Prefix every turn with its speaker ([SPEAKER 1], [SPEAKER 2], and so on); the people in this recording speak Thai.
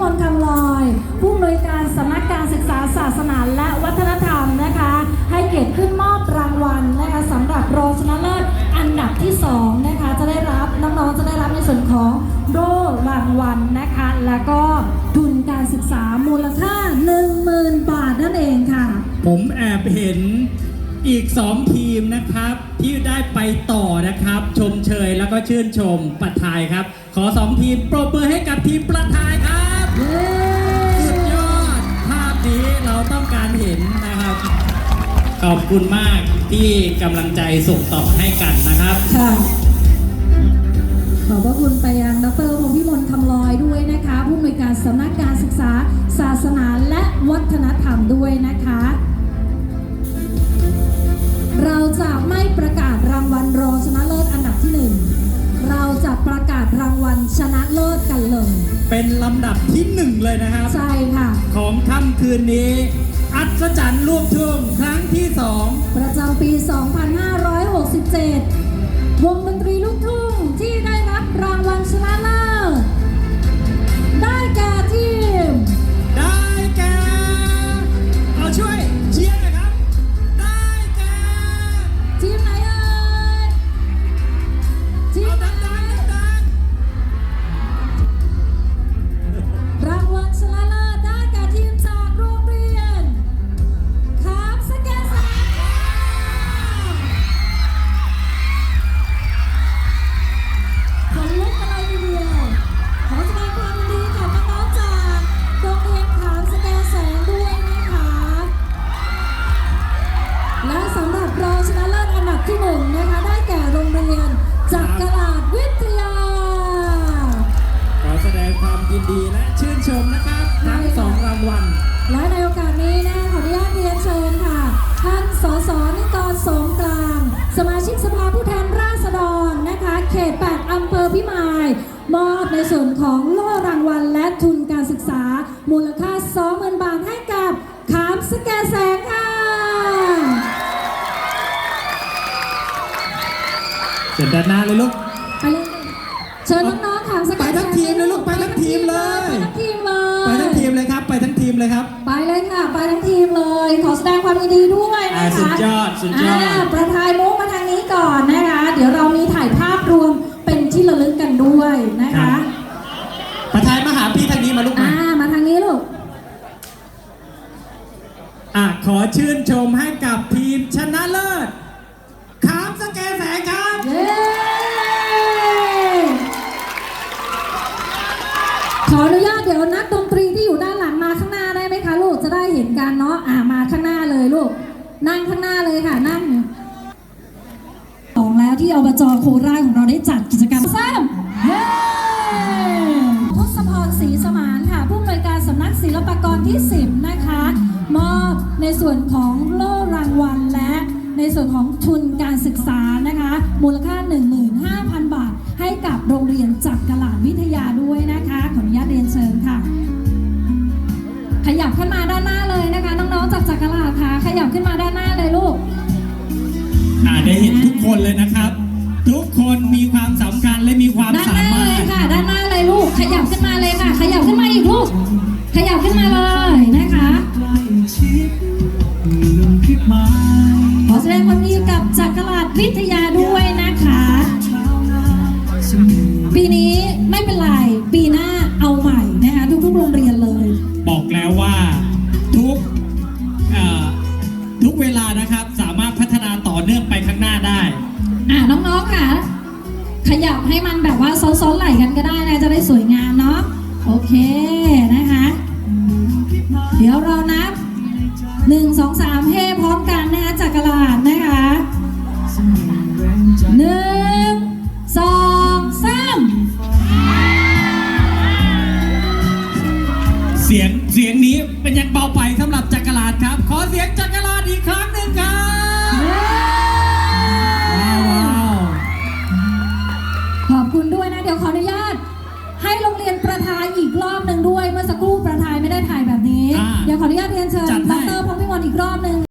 [SPEAKER 1] มลคำลอย ผู้อำนวยการสำนักการศึกษาศาสนาและวัฒนธรรมนะคะ ให้เกียรติขึ้นมอบรางวัลนะคะสำหรับรองชนะเลิศอันดับที่2นะคะจะได้รับน้องๆจะได้รับในส่วนของโรรางวัลนะคะ แล้วก็ทุนการศึกษามูลค่า 10,000 บาทนั่นเองค่ะ
[SPEAKER 2] ผมแอบเห็นอีก 2 ทีมนะครับ ที่ได้ไปต่อนะครับ ชมเชยแล้วก็ชื่นชมประทายครับ ขอ 2 ทีมปรบมือให้กับทีมประทายครับ สุดยอด ภาพนี้เราต้องการเห็นนะครับ ขอบคุณมากที่กำลังใจส่งต่อให้กันนะครับ
[SPEAKER 1] ค่ะขอบพระคุณไปยังดรพงพิมลคำลอยด้วยนะคะ ผู้อำนวยการสำนักการศึกษา ศาสนาและวัฒนธรรมด้วยนะคะ ชนะเลิศกันเลย
[SPEAKER 2] เป็นลำดับที่1เลยนะครับ
[SPEAKER 1] ใช่ค่ะ
[SPEAKER 2] ของค่ำคืนนี้ อัศจรรย์ลูกทุ่งครั้งที่2
[SPEAKER 1] ประจำปี 2567 วงดนตรีลูกทุ่งที่ได้รับรางวัลชนะเลิศ สมาชิก
[SPEAKER 2] ส
[SPEAKER 1] ภาผู้แทนราษฎรนะคะ เขต 8 อำเภอพิมาย มอบในส่วนของโล่รางวัลและทุนการศึกษา มูลค่า 20,000 บาทให้กับขามสแกแสงค่ะ
[SPEAKER 2] เชิญด้านหน้าเลยลูก
[SPEAKER 1] ไปเลยเชิญน้องๆขามสแก
[SPEAKER 2] ไปทั้งทีมเลยลูกไปทั้งทีมเลย
[SPEAKER 1] ไปทั้งทีม เลย
[SPEAKER 2] ครับ ไปเลยค่ะ
[SPEAKER 1] ไปทั้งทีมเลย ขอแสดงความยินดีด้วยนะคะ
[SPEAKER 2] อ่าสุดยอดสุดยอดา
[SPEAKER 1] ประธานมุกมาทางนี้ก่อนนะคะ เดี๋ยวเรามีถ่ายภาพรวมเป็นที่ระลึกกันด้วยนะ
[SPEAKER 2] ครั
[SPEAKER 1] คะ
[SPEAKER 2] บ ประธานมาหาพี่ทางนี้มาลูก
[SPEAKER 1] อ่า
[SPEAKER 2] มา
[SPEAKER 1] มาทางนี้ลูก
[SPEAKER 2] อะขอชื่นชมให้กับทีมชนะเลิศ
[SPEAKER 1] เห็นกันเนาะอ่ามาข้างหน้าเลยลูก นั่งข้างหน้าเลยค่ะ นั่งสองแล้วที่อบจโคราชของเราได้จัดกิจกรรมซ้ำเฮ้ทศพรศรีสมานค่ะ ผู้อำนวยการสำนักศิลปากรที่ 10 นะคะ มอบในส่วนของโล่รางวัลและในส่วนของทุนการศึกษานะคะ มูลค่า 15,000 บาท ให้กับโรงเรียนจักรลาด ขยับขึ้นมาด้านหน้าเลยนะคะ น้องๆจากจักรลาดค่ะ ขยับขึ้นมาด้านหน้าเลยลูก
[SPEAKER 2] อ่าได้เห็นทุกคนเลยนะครับ ทุกคนมีความสำคัญและมีความ
[SPEAKER 1] ด้าน
[SPEAKER 2] สา
[SPEAKER 1] หน้ามา
[SPEAKER 2] ร
[SPEAKER 1] เล
[SPEAKER 2] ถ
[SPEAKER 1] ยค่ะ ด้านหน้าเลยลูก ขยับขึ้นมาเลยค่ะ ขยับขึ้นมาอีกลูก ขยับขึ้นมาเลยนะคะขอแสดงความยินดีกับจักรราชวิทยาด้วยนะคะปีนี้ไม่ ให้มันแบบว่าซ้อนๆไหลกันก็ได้นะจะได้สวยงามเนาะโอเคนะคะ เดี๋ยวเรานั
[SPEAKER 2] บหนึ่งสอสามเฮ้พร้อมกันนะคะจักรลาดนะคะหนึ่งสองสามเสียงเสียงนี้เป็นยังเบาไป
[SPEAKER 1] สำหรับจักรลาดครับ ขอเสียงจักรลาดอีกครั้งหนึ่งครับ ขอบคุณด้วยนะ เดี๋ยวขออนุญาต ให้โรงเรียนประทานอีกรอบหนึ่งด้วย